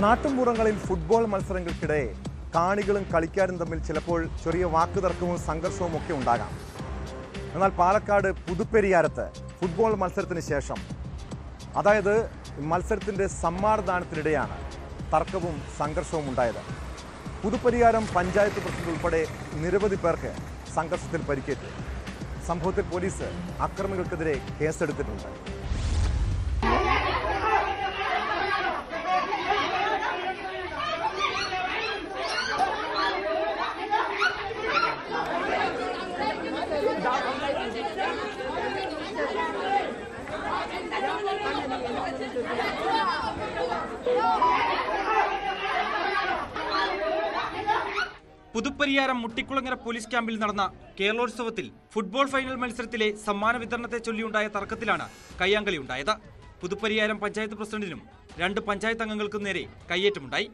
നാട്ടുംപുറങ്ങളിൽ football മത്സരങ്ങൾക്കിടെ കാണികളും കളിക്കാരും തമ്മിൽ ചിലപ്പോൾ ചെറിയ വാക്കുതർക്കവും സംഘർഷവും ഒക്കെ ഉണ്ടാകാം. എന്നാൽ പാലക്കാട് പുതുപ്പെരിയാരത്ത് ഫുട്ബോൾ മത്സരത്തിന് ശേഷം അതായത് മത്സരത്തിന്റെ സമ്മാനദാനത്തിനിടെയാണ് തർക്കവും സംഘർഷവും ഉണ്ടായത്. പുതുപ്പരിയാരം പഞ്ചായത്ത് പ്രസിഡന്റ് ഉൾപ്പെടെ നിരവധി പേർക്ക് സംഘർഷത്തിൽ പരിക്കേറ്റു. സംഭവത്തിൽ പോലീസ് അക്രമികൾക്കെതിരെ കേസെടുത്തിട്ടുണ്ട്. പുതുപ്പരിയാരം മുട്ടിക്കുളങ്ങര പോലീസ് ക്യാമ്പിൽ നടന്ന കേരളോത്സവത്തിൽ ഫുട്ബോൾ ഫൈനൽ മത്സരത്തിലെ സമ്മാന വിതരണത്തെ ചൊല്ലിയുണ്ടായ തർക്കത്തിലാണ് കയ്യാങ്കളി ഉണ്ടായത്. പുതുപ്പരിയാരം പഞ്ചായത്ത് പ്രസിഡന്റിനും രണ്ട് പഞ്ചായത്ത് അംഗങ്ങൾക്കും നേരെ കയ്യേറ്റമുണ്ടായി.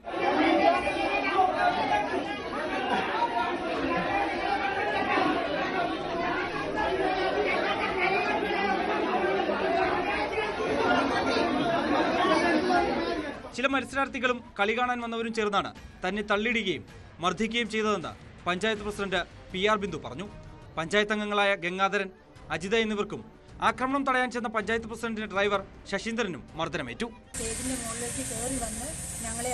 ചില മത്സരാർത്ഥികളും കളി കാണാൻ വന്നവരും ചേർന്നാണ് തന്നെ തള്ളിയിടുകയും മർദ്ദിക്കുകയും ചെയ്തതെന്ന് panchayat president P R Bindu പറഞ്ഞു. പഞ്ചായത്ത് അംഗങ്ങളായ ഗംഗാധരൻ അജിത എന്നിവർക്കും ആക്രമണം തടയാൻ ചെന്ന പഞ്ചായത്ത് പ്രസിഡന്റിന്റെ ഡ്രൈവർ ശശീന്ദ്രനും മർദ്ദനമേറ്റു.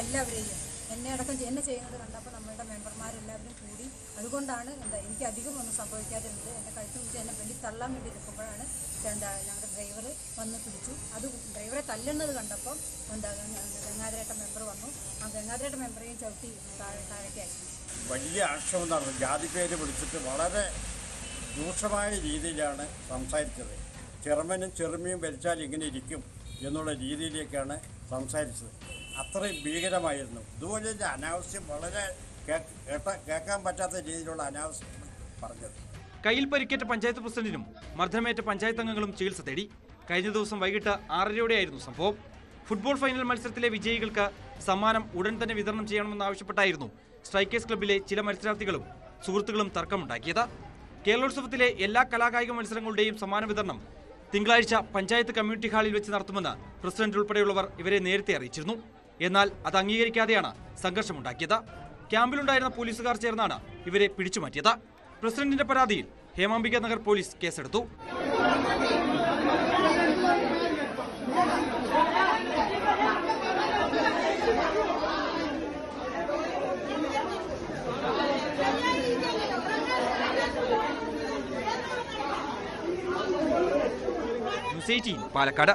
എല്ലാവരെയും എന്നെ അടക്കം എന്നെ ചെയ്യുന്നത് കണ്ടപ്പോൾ നമ്മളുടെ മെമ്പർമാരെല്ലാവരും കൂടി അതുകൊണ്ടാണ് എന്താ എനിക്ക് അധികം ഒന്നും സംഭവിക്കാതിരുന്നത്. എന്റെ കഴുത്ത് പിടിച്ച് എന്നെ വേണ്ടി തള്ളാൻ വേണ്ടി നിൽക്കുമ്പോഴാണ് എന്താ ഞങ്ങളുടെ ഡ്രൈവർ വന്ന് പിടിച്ചു. അത് ഡ്രൈവറെ തല്ലുന്നത് കണ്ടപ്പോൾ എന്താ ഗംഗാധരേട്ട മെമ്പർ വന്നു. ആ ഗംഗാധരേട്ട മെമ്പറേയും ചവിട്ടി താഴെ വലിയ ആക്ഷേപം നടന്നു ജാതി പേര് വിളിച്ചിട്ട് വളരെ രൂക്ഷമായ രീതിയിലാണ് സംസാരിച്ചത്. ചെറുമനും ചെറുമിയും വലിച്ചാൽ ഇങ്ങനെ ഇരിക്കും എന്നുള്ള രീതിയിലേക്കാണ് സംസാരിച്ചത്. അത്രയും ഭീകരമായിരുന്നു. ഇതുപോലെ അനാവശ്യം വളരെ പറ്റാത്ത രീതിയിലുള്ള കയ്യിൽ പരിക്കേറ്റ പഞ്ചായത്ത് പ്രസിഡന്റിനും മർദ്ദമേറ്റ പഞ്ചായത്ത് അംഗങ്ങളും ചികിത്സ തേടി കഴിഞ്ഞ ദിവസം വൈകിട്ട് ആറരയോടെയായിരുന്നു സംഭവം. ഫുട്ബോൾ ഫൈനൽ മത്സരത്തിലെ വിജയികൾക്ക് സമ്മാനം ഉടൻ തന്നെ വിതരണം ചെയ്യണമെന്നാവശ്യപ്പെട്ടായിരുന്നു സ്ട്രൈക്കേഴ്സ് ക്ലബ്ബിലെ ചില മത്സരാർത്ഥികളും സുഹൃത്തുക്കളും തർക്കമുണ്ടാക്കിയത്. കേരളോത്സവത്തിലെ എല്ലാ കലാകായിക മത്സരങ്ങളുടെയും സമ്മാന വിതരണം തിങ്കളാഴ്ച പഞ്ചായത്ത് കമ്മ്യൂണിറ്റി ഹാളിൽ വെച്ച് നടത്തുമെന്ന് പ്രസിഡന്റ് ഉൾപ്പെടെയുള്ളവർ ഇവരെ നേരത്തെ അറിയിച്ചിരുന്നു. എന്നാൽ അത് അംഗീകരിക്കാതെയാണ് സംഘർഷമുണ്ടാക്കിയത്. ക്യാമ്പിലുണ്ടായിരുന്ന പോലീസുകാർ ചേർന്നാണ് ഇവരെ പിടിച്ചുമാറ്റിയത് പ്രസിഡന്റിന്റെ പരാതിയിൽ ഹേമാംബിക നഗർ പോലീസ് കേസെടുത്തു. പാലക്കാട്.